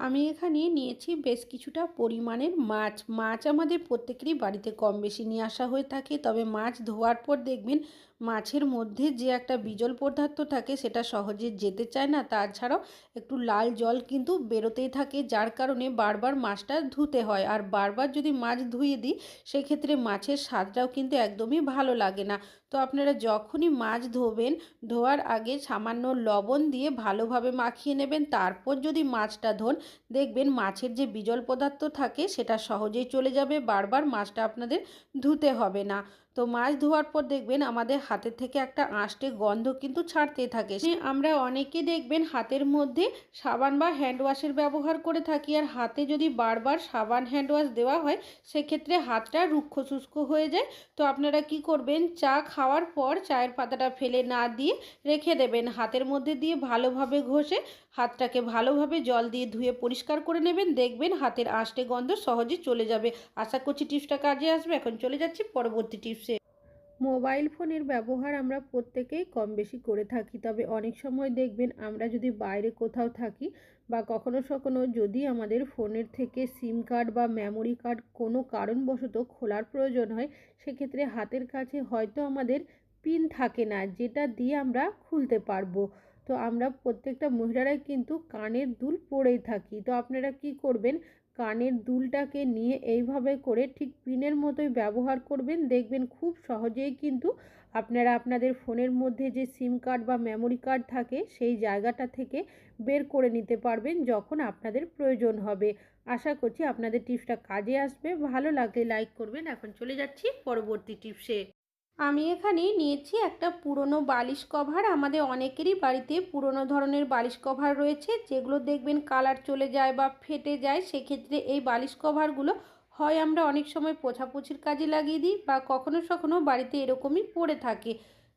আমি এখানে নিয়েছি বেশ কিছুটা পরিমাণের মাছ। মাছ আমাদের প্রত্যেকেরই বাড়িতে কম বেশি নিয়ে আসা হয়ে থাকে। তবে মাছ ধোয়ার পর দেখবেন মাছের মধ্যে যে একটা বিজল পদার্থ থাকে সেটা সহজে যেতে চায় না। তাছাড়াও একটু লাল জল কিন্তু বেরোতেই থাকে, যার কারণে বারবার মাছটা ধুতে হয়। আর বারবার যদি মাছ ধুয়ে দিই, সেক্ষেত্রে মাছের স্বাদটাও কিন্তু একদমই ভালো লাগে না। তো আপনারা যখনই মাছ ধোবেন, ধোয়ার আগে সামান্য লবণ দিয়ে ভালোভাবে মাখিয়ে নেবেন। তারপর যদি মাছটা ধোন, দেখবেন মাছের যে বিজল পদার্থ থাকে, সেটা সহজেই চলে যাবে। বারবার মাছটা আপনাদের ধুতে হবে না। তো মাছ ধোয়ার পর দেখবেন আমাদের হাতের থেকে একটা আঁশটে গন্ধ কিন্তু ছাড়তে থাকে। আমরা অনেকে দেখবেন হাতের মধ্যে সাবান বা হ্যান্ড ওয়াশের ব্যবহার করে থাকি আর হাতে যদি বারবার সাবান হ্যান্ড ওয়াশ দেওয়া হয়, সেক্ষেত্রে হাতটা রুক্ষ শুষ্ক হয়ে যায়। তো আপনারা কি করবেন, চা খাওয়ার পর চায়ের পাতাটা ফেলে না দিয়ে রেখে দেবেন। হাতের মধ্যে দিয়ে ভালোভাবে ঘষে হাতটাকে ভালোভাবে জল দিয়ে ধুয়ে পরিষ্কার করে নেবেন। দেখবেন হাতের আঁশটে গন্ধ সহজে চলে যাবে। আশা করছি টিপসটা কাজে আসবে। এখন চলে যাচ্ছি পরবর্তী টিপসে। মোবাইল ফোনের ব্যবহার আমরা প্রত্যেকেই কম বেশি করে থাকি। তবে অনেক সময় দেখবেন আমরা যদি বাইরে কোথাও থাকি বা কখনো সখনো যদি আমাদের ফোনের থেকে সিম কার্ড বা মেমোরি কার্ড কোনো কারণবশত খোলার প্রয়োজন হয়, সেক্ষেত্রে হাতের কাছে হয়তো আমাদের পিন থাকে না, যেটা দিয়ে আমরা খুলতে পারব। তো আমরা প্রত্যেকটা মহিলারাই কিন্তু কানের দুল পরেই থাকি। তো আপনারা কি করবেন? কানের দুলটাকে নিয়ে এইভাবে করে ঠিক পিনের মতোই ব্যবহার করবেন। দেখবেন খুব সহজেই কিন্তু আপনারা আপনাদের ফোনের মধ্যে যে সিম কার্ড বা মেমোরি কার্ড থাকে, সেই জায়গাটা থেকে বের করে নিতে পারবেন যখন আপনাদের প্রয়োজন হবে। আশা করছি আপনাদের টিপসটা কাজে আসবে। ভালো লাগলে লাইক করবেন। এখন চলে যাচ্ছি পরবর্তী টিপসে। আমি এখানে নিয়েছি একটা পুরনো বালিশ কভার। আমাদের অনেকেরই বাড়িতে পুরনো ধরনের বালিশ কভার রয়েছে। যেগুলো দেখবেন কালার চলে যায় বা ফেটে যায়, সেক্ষেত্রে এই বালিশ কভারগুলো হয় আমরা অনেক সময় পোছাপুছির কাজে লাগিয়ে দিই বা কখনো সখনো বাড়িতে এরকমই পড়ে থাকে।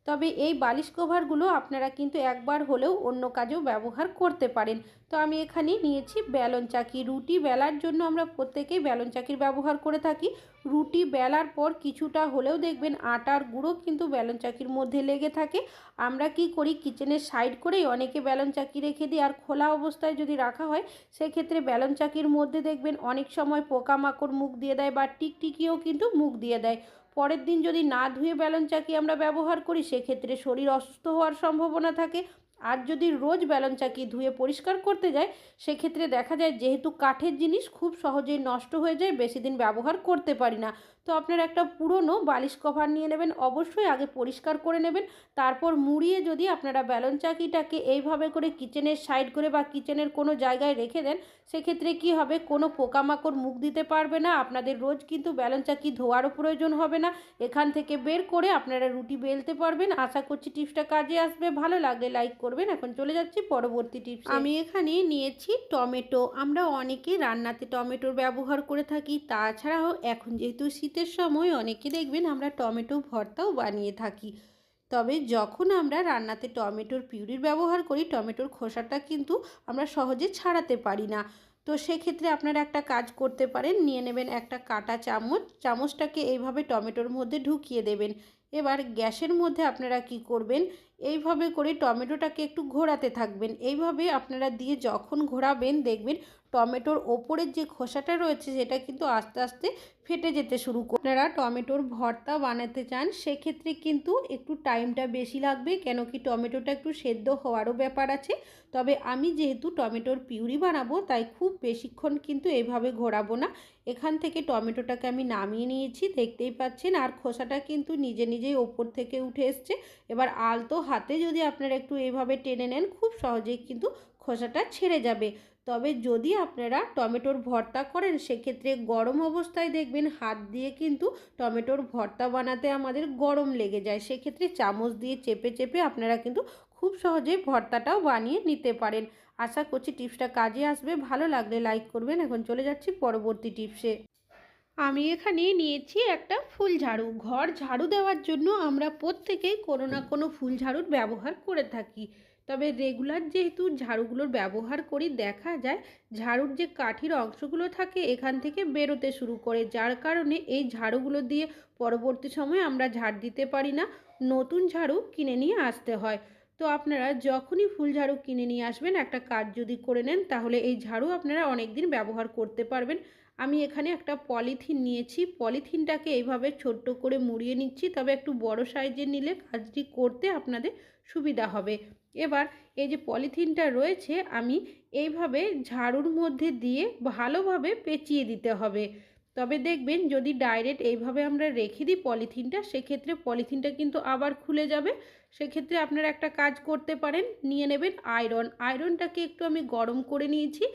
তবে এই বালিশ কভারগুলো আপনারা কিন্তু একবার হলেও অন্য কাজেও ব্যবহার করতে পারেন। তো আমি এখানে নিয়েছি ব্যালন চাকি। রুটি বেলার জন্য আমরা প্রত্যেকেই ব্যালন চাকির ব্যবহার করে থাকি। রুটি বেলার পর কিছুটা হলেও দেখবেন আটার গুঁড়ো কিন্তু ব্যালন চাকির মধ্যে লেগে থাকে। আমরা কি করি, কিচেনের সাইড করেই অনেকে ব্যালন চাকি রেখে দিই আর খোলা অবস্থায় যদি রাখা হয়, সেক্ষেত্রে ব্যালন চাকির মধ্যে দেখবেন অনেক সময় পোকামাকড় মুখ দিয়ে দেয় বা টিকটিকিও কিন্তু মুখ দিয়ে দেয়। পরের দিন যদি না ধুয়ে ব্যালন চাকি আমরা ব্যবহার করি, সেক্ষেত্রে শরীর অসুস্থ হওয়ার সম্ভাবনা থাকে। আর যদি রোজ ব্যালন চাকি ধুয়ে পরিষ্কার করতে যায় সেক্ষেত্রে দেখা যায় যেহেতু কাঠের জিনিস খুব সহজেই নষ্ট হয়ে যায়, বেশি দিন ব্যবহার করতে পারি না। তো আপনারা একটা পুরনো বালিশ কভার নিয়ে নেবেন, অবশ্যই আগে পরিষ্কার করে নেবেন, তারপর মুড়িয়ে যদি আপনারা ব্যালন চাকিটাকে এইভাবে করে কিচেনের সাইড করে বা কিচেনের কোনো জায়গায় রেখে দেন, সেক্ষেত্রে কি হবে? কোনো পোকামাকড় মুখ দিতে পারবে না, আপনাদের রোজ কিন্তু ব্যালন চাকি ধোয়ারও প্রয়োজন হবে না, এখান থেকে বের করে আপনারা রুটি বেলতে পারবেন। আশা করছি টিপসটা কাজে আসবে, ভালো লাগলে লাইক করবেন। এখন চলে যাচ্ছি পরবর্তী টিপস। আমি এখানে নিয়েছি টমেটো। আমরা অনেকে রান্নাতে টমেটোর ব্যবহার করে থাকি, তাছাড়াও এখন যেহেতু শীতের সময় অনেকে দেখবেন আমরা টমেটো ভর্তাও বানিয়ে থাকি। তবে যখন আমরা রান্নাতে টমেটোর পিউরির ব্যবহার করি, টমেটোর খোসাটা কিন্তু আমরা সহজে ছাড়াতে পারি না। তো সেক্ষেত্রে আপনারা একটা কাজ করতে পারেন, নিয়ে নেবেন একটা কাটা চামচ। চামচটাকে এইভাবে টমেটোর মধ্যে ঢুকিয়ে দেবেন। এবার গ্যাসের মধ্যে আপনারা কি করবেন, এইভাবে করে টমেটোটাকে একটু ঘোরাতে থাকবেন। এইভাবে আপনারা দিয়ে যখন ঘোরাবেন, দেখবেন টমেটোর ওপরের যে খোসাটা রয়েছে, সেটা কিন্তু আস্তে আস্তে ফেটে যেতে শুরু করে আপনারা টমেটোর ভর্তা বানাতে চান, সেক্ষেত্রে কিন্তু একটু টাইমটা বেশি লাগবে, কেন কি টমেটোটা একটু সেদ্ধ হওয়ারও ব্যাপার আছে। তবে আমি যেহেতু টমেটোর পিউরি বানাবো, তাই খুব বেশিক্ষণ কিন্তু এভাবে ঘোরাবো না। এখান থেকে টমেটোটাকে আমি নামিয়ে নিয়েছি, দেখতেই পাচ্ছেন, আর খোসাটা কিন্তু নিজে নিজেই ওপর থেকে উঠে এসছে। এবার আলতো হাতে যদি আপনারা একটু এইভাবে টেনে নেন, খুব সহজেই কিন্তু খোসাটা ছেড়ে যাবে। তবে যদি আপনারা টমেটোর ভর্তা করেন, সেক্ষেত্রে গরম অবস্থায় দেখবেন হাত দিয়ে কিন্তু টমেটোর ভর্তা বানাতে আমাদের গরম লেগে যায়। সেক্ষেত্রে চামচ দিয়ে চেপে চেপে আপনারা কিন্তু খুব সহজেই ভর্তাটাও বানিয়ে নিতে পারেন। আশা করছি টিপসটা কাজে আসবে। ভালো লাগলে লাইক করবেন। এখন চলে যাচ্ছি পরবর্তী টিপসে। আমি এখানে নিয়েছি একটা ফুল ঝাড়ু। ঘর ঝাড়ু দেওয়ার জন্য আমরা প্রত্যেকেই কোনো না কোনো ফুল ঝাড়ুর ব্যবহার করে থাকি। তবে রেগুলার যেহেতু ঝাড়ুগুলোর ব্যবহার করি, দেখা যায় ঝাড়ুর যে কাঠির অংশগুলো থাকে এখান থেকে বেরোতে শুরু করে, যার কারণে এই ঝাড়ুগুলো দিয়ে পরবর্তী সময়ে আমরা ঝাড় দিতে পারি না। নতুন ঝাড়ু কিনে নিয়ে আসতে হয়। তো আপনারা যখনই ফুল ঝাড়ু কিনে নিয়ে আসবেন, একটা কাজ যদি করে নেন, তাহলে এই ঝাড়ু আপনারা অনেক দিন ব্যবহার করতে পারবেন। আমি এখানে একটা পলিথিন নিয়েছি। পলিথিনটাকে এইভাবে ছোট্ট করে মুড়িয়ে নিচ্ছি, তবে একটু বড় সাইজের নিলে কাজটি করতে আপনাদের সুবিধা হবে। এবার এই যে পলিথিনটা রয়েছে, আমি এইভাবে ঝাড়ুর মধ্যে দিয়ে ভালোভাবে পেঁচিয়ে দিতে হবে। তবে দেখবেন যদি ডাইরেক্ট এইভাবে আমরা রেখে দিই পলিথিনটা, সেক্ষেত্রে পলিথিনটা কিন্তু আবার খুলে যাবে। সেক্ষেত্রে আপনারা একটা কাজ করতে পারেন, নিয়ে নেবেন আয়রন। আয়রনটাকে একটু আমি গরম করে নিয়েছি।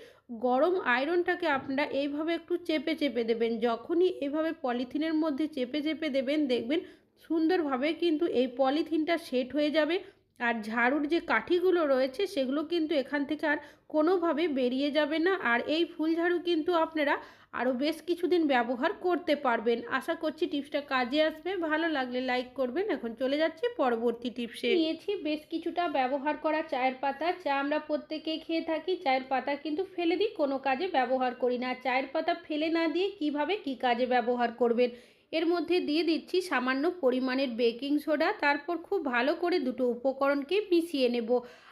গরম আয়রনটাকে আপনারা এইভাবে একটু চেপে চেপে দেবেন। যখনই এইভাবে পলিথিনের মধ্যে চেপে চেপে দেবেন, দেখবেন সুন্দরভাবে কিন্তু এই পলিথিনটা সেট হয়ে যাবে। আর ঝাড়ুর যে কাঠিগুলো রয়েছে সেগুলো কিন্তু এখান থেকে আর কোনোভাবে বেরিয়ে যাবে না। আর এই ফুল ঝাড়ু কিন্তু আপনারা আরও বেশ কিছুদিন ব্যবহার করতে পারবেন। আশা করছি টিপসটা কাজে আসবে। ভালো লাগলে লাইক করবেন। এখন চলে যাচ্ছি পরবর্তী টিপসে। নিয়েছি বেশ কিছুটা ব্যবহার করা চায়ের পাতা। চা আমরা প্রত্যেকেই খেয়ে থাকি। চায়ের পাতা কিন্তু ফেলে দিই। কোনো কাজে ব্যবহার করি না। চায়ের পাতা ফেলে না দিয়ে কীভাবে কি কাজে ব্যবহার করবেন? এর মধ্যে দিয়ে দিচ্ছি সামান্য পরিমাণের বেকিং সোডা, তারপর খুব ভালো করে দুটো উপকরণকে মিশিয়ে নেব।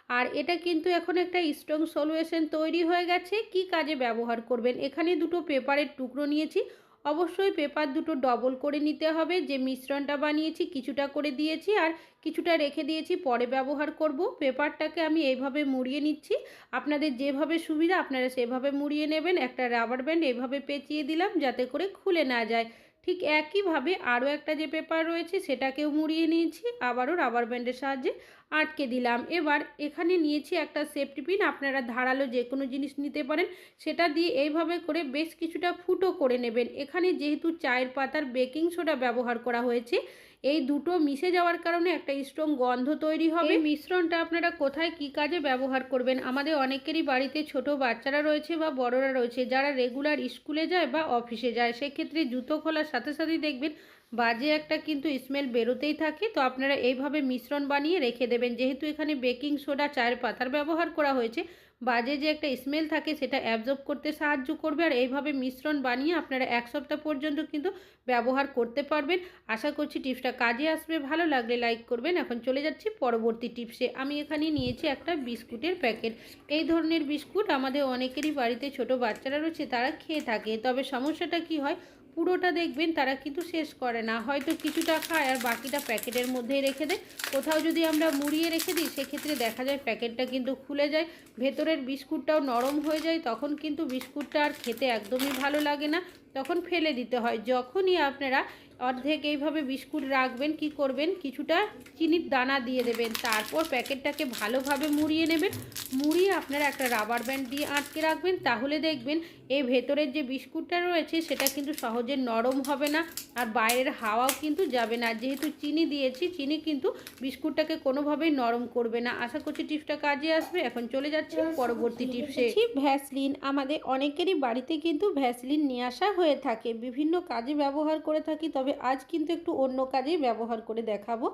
আর এটা কিন্তু এখন একটা স্ট্রং সলিউশন তৈরি হয়ে গেছে। কি কাজে ব্যবহার করবেন? এখানে দুটো পেপারের টুকরো নিয়েছি। অবশ্যই পেপার দুটো ডবল করে নিতে হবে। যে মিশ্রণটা বানিয়েছি, কিছুটা করে দিয়েছি আর কিছুটা রেখে দিয়েছি, পরে ব্যবহার করব। পেপারটাকে আমি এইভাবে মুড়িয়ে নিচ্ছি। আপনাদের যেভাবে সুবিধা, আপনারা সেভাবে মুড়িয়ে নেবেন। একটা রাবার ব্যান্ড এইভাবে পেঁচিয়ে দিলাম যাতে করে খুলে না যায়। ঠিক একইভাবে আরও একটা যে পেপার রয়েছে সেটাকেও মুড়িয়ে নিয়েছি, আবারও রাবার ব্যান্ডের সাহায্যে আটকে দিলাম। এবার এখানে নিয়েছি একটা সেফটি পিন আপনারা ধারালো যে কোনো জিনিস নিতে পারেন, সেটা দিয়ে এইভাবে করে বেশ কিছুটা ফুটো করে নেবেন। এখানে যেহেতু চায়ের পাতার বেকিং সোডা ব্যবহার করা হয়েছে এই দুটো মিশে যাওয়ার কারণে একটা স্ট্রং গন্ধ তৈরি হবে। মিশ্রণটা আপনারা কোথায় কি কাজে ব্যবহার করবেন? আমাদের অনেকেরই বাড়িতে ছোট বাচ্চারা রয়েছে বা বড়রা রয়েছে যারা রেগুলার স্কুলে যায় বা অফিসে যায়। সেক্ষেত্রে জুতো খোলার সাথে সাথেই দেখবেন বাজে একটা কিন্তু স্মেল বেরোতেই থাকে। তো আপনারা এইভাবে মিশ্রণ বানিয়ে রেখে দেবেন। যেহেতু এখানে বেকিং সোডা চায়ের পাতার ব্যবহার করা হয়েছে বাজে যে একটা স্মেল থাকে সেটা অ্যাবজর্ব করতে সাহায্য করবে। আর এইভাবে মিশ্রণ বানিয়ে আপনারা এক সপ্তাহ পর্যন্ত কিন্তু ব্যবহার করতে পারবেন। আশা করছি টিপসটা কাজে আসবে। ভালো লাগলে লাইক করবেন। এখন চলে যাচ্ছি পরবর্তী টিপসে। আমি এখানে নিয়েছি একটা বিস্কুটের প্যাকেট। এই ধরনের বিস্কুট আমাদের অনেকেরই বাড়িতে ছোট বাচ্চারা রয়েছে, তারা খেয়ে থাকে। তবে সমস্যাটা কি হয়? পুরোটা দেখবেন, তারা কিন্তু শেষ করে না। হয়তো কিছুটা খায় আর বাকিটা প্যাকেটের মধ্যেই রেখে দেয়। কোথাও যদি আমরা মুড়িয়ে রেখে দিই, সেক্ষেত্রে দেখা যায় প্যাকেটটা কিন্তু খুলে যায়, ভেতরের বিস্কুটটাও নরম হয়ে যায়, তখন কিন্তু বিস্কুটটা আর খেতে একদমই ভালো লাগে না। তখন ফেলে দিতে হয়। যখনই আপনারা অর্ধেক এইভাবে বিস্কুট রাখবেন, কি করবেন? কিছুটা চিনির দানা দিয়ে দেবেন। তারপর প্যাকেটটাকে ভালোভাবে মুড়িয়ে নেবেন। মুড়িয়ে আপনারা একটা রাবার ব্যান্ড দিয়ে আটকে রাখবেন। তাহলে দেখবেন এই ভেতরের যে বিস্কুটটা রয়েছে, সেটা কিন্তু সহজে নরম হবে না আর বাইরের হাওয়াও কিন্তু যাবে না। যেহেতু চিনি দিয়েছি, চিনি কিন্তু বিস্কুটটাকে কোনোভাবেই নরম করবে না। আশা করছি টিপসটা কাজে আসবে। এখন চলে যাচ্ছে পরবর্তী টিপসে। ভ্যাসলিন, আমাদের অনেকেরই বাড়িতে কিন্তু ভ্যাসলিন নিয়ে আসা হয়ে থাকে। বিভিন্ন কাজে ব্যবহার করে থাকি, তবে আজ কিন্তু একটু অন্য কাজেই ব্যবহার করে দেখাবো।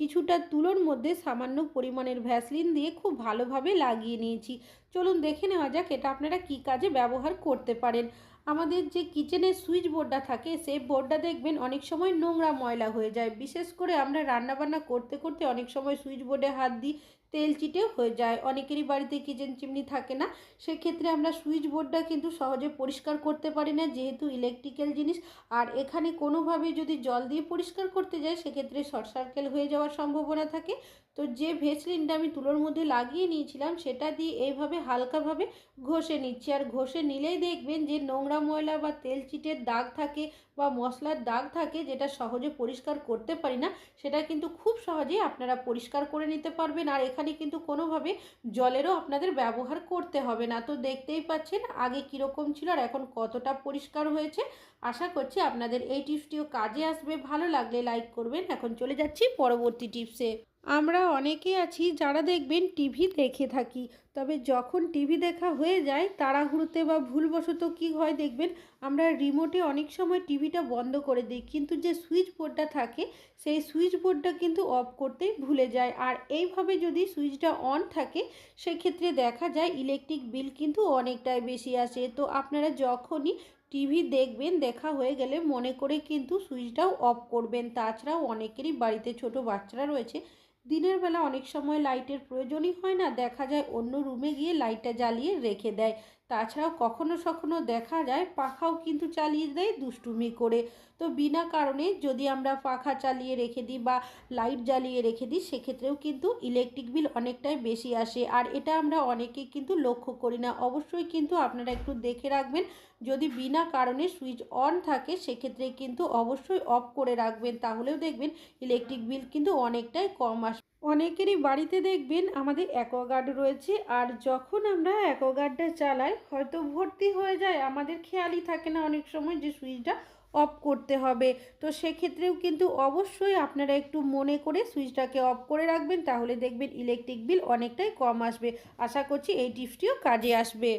কিছুটা তুলোর মধ্যে সামান্য পরিমাণের ভ্যাসলিন দিয়ে খুব ভালোভাবে লাগিয়ে নিয়েছি। চলুন দেখে নেওয়া যাক এটা আপনারা কি কাজে ব্যবহার করতে পারেন। আমাদের যে কিচেনের সুইচ বোর্ডটা থাকে, সেই বোর্ডটা দেখবেন অনেক সময় নোংরা ময়লা হয়ে যায়। বিশেষ করে আমরা রান্নাবান্না করতে করতে অনেক সময় সুইচ বোর্ডে হাত দিই তেল চিটেও হয়ে যায়। অনেকেরই বাড়িতে কিচেন চিমনি থাকে না। সেক্ষেত্রে আমরা সুইচ বোর্ডটা কিন্তু সহজে পরিষ্কার করতে পারি না, যেহেতু ইলেকট্রিক্যাল জিনিস। আর এখানে কোনোভাবে যদি জল দিয়ে পরিষ্কার করতে যাই, সেক্ষেত্রে শর্ট সার্কেল হয়ে যাওয়ার সম্ভাবনা থাকে। তো যে ভেসলিনটা আমি তুলোর মধ্যে লাগিয়ে নিয়েছিলাম, সেটা দিয়ে এইভাবে হালকাভাবে ঘষে নিচ্ছি। আর ঘষে নিলেই দেখবেন যে নোংরা ময়লা বা তেল চিটের দাগ থাকে বা মশলার দাগ থাকে, যেটা সহজে পরিষ্কার করতে পারি না, সেটা কিন্তু খুব সহজেই আপনারা পরিষ্কার করে নিতে পারবেন। আর এখানে কিন্তু কোনোভাবে জলেরও আপনাদের ব্যবহার করতে হবে না। তো দেখতেই পাচ্ছেন আগে কীরকম ছিল আর এখন কতটা পরিষ্কার হয়েছে। আশা করছি আপনাদের এই টিপসটিও কাজে আসবে। ভালো লাগলে লাইক করবেন। এখন চলে যাচ্ছি পরবর্তী টিপসে। আমরা অনেকে আছি যারা দেখবেন টিভি দেখে থাকি, তবে যখন টিভি দেখা হয়ে যায় তাড়াহুড়োতে বা ভুলবশত কী হয় দেখবেন, আমরা রিমোটে অনেক সময় টিভিটা বন্ধ করে দিই, কিন্তু যে সুইচ বোর্ডটা থাকে, সেই সুইচ বোর্ডটা কিন্তু অফ করতেই ভুলে যায়। আর এইভাবে যদি সুইচটা অন থাকে, সেক্ষেত্রে দেখা যায় ইলেকট্রিক বিল কিন্তু অনেকটাই বেশি আসে। তো আপনারা যখনই টিভি দেখবেন, দেখা হয়ে গেলে মনে করে কিন্তু সুইচটাও অফ করবেন। তাছাড়াও অনেকেরই বাড়িতে ছোট বাচ্চারা রয়েছে দিনের বেলা অনেক সময় লাইটের প্রয়োজনই হয় না। দেখা যায় অন্য রুমে গিয়ে লাইটটা জ্বালিয়ে রেখে দেয়। তাছাড়াও কখনো সখনো দেখা যায় পাখাও কিন্তু চালিয়ে দেয় দুষ্টুমি করে। তো বিনা কারণে যদি আমরা পাখা চালিয়ে রেখে দিই বা লাইট জ্বালিয়ে রেখে দিই, সেক্ষেত্রেও কিন্তু ইলেকট্রিক বিল অনেকটাই বেশি আসে। আর এটা আমরা অনেকেই কিন্তু লক্ষ্য করি না। অবশ্যই কিন্তু আপনারা একটু দেখে রাখবেন। যদি বিনা কারণে সুইচ অন থাকে, সেক্ষেত্রে কিন্তু অবশ্যই অফ করে রাখবেন। তাহলেও দেখবেন ইলেকট্রিক বিল কিন্তু অনেকটাই কম আসবে অনেকেরই বাড়িতে দেখবেন আমাদের অ্যাকোয়াগার্ড রয়েছে। আর যখন আমরা অ্যাকোয়াগার্ডটা চালাই হয়তো ভর্তি হয়ে যায়। আমাদের খেয়ালই থাকে না অনেক সময় যে সুইচটা অফ করতে হবে। তো সেক্ষেত্রেও কিন্তু অবশ্যই আপনারা একটু মনে করে সুইচটাকে অফ করে রাখবেন, তাহলে দেখবেন ইলেকট্রিক বিল অনেকটাই কম আসবে। আশা করছি এই টিপসটিও কাজে আসবে।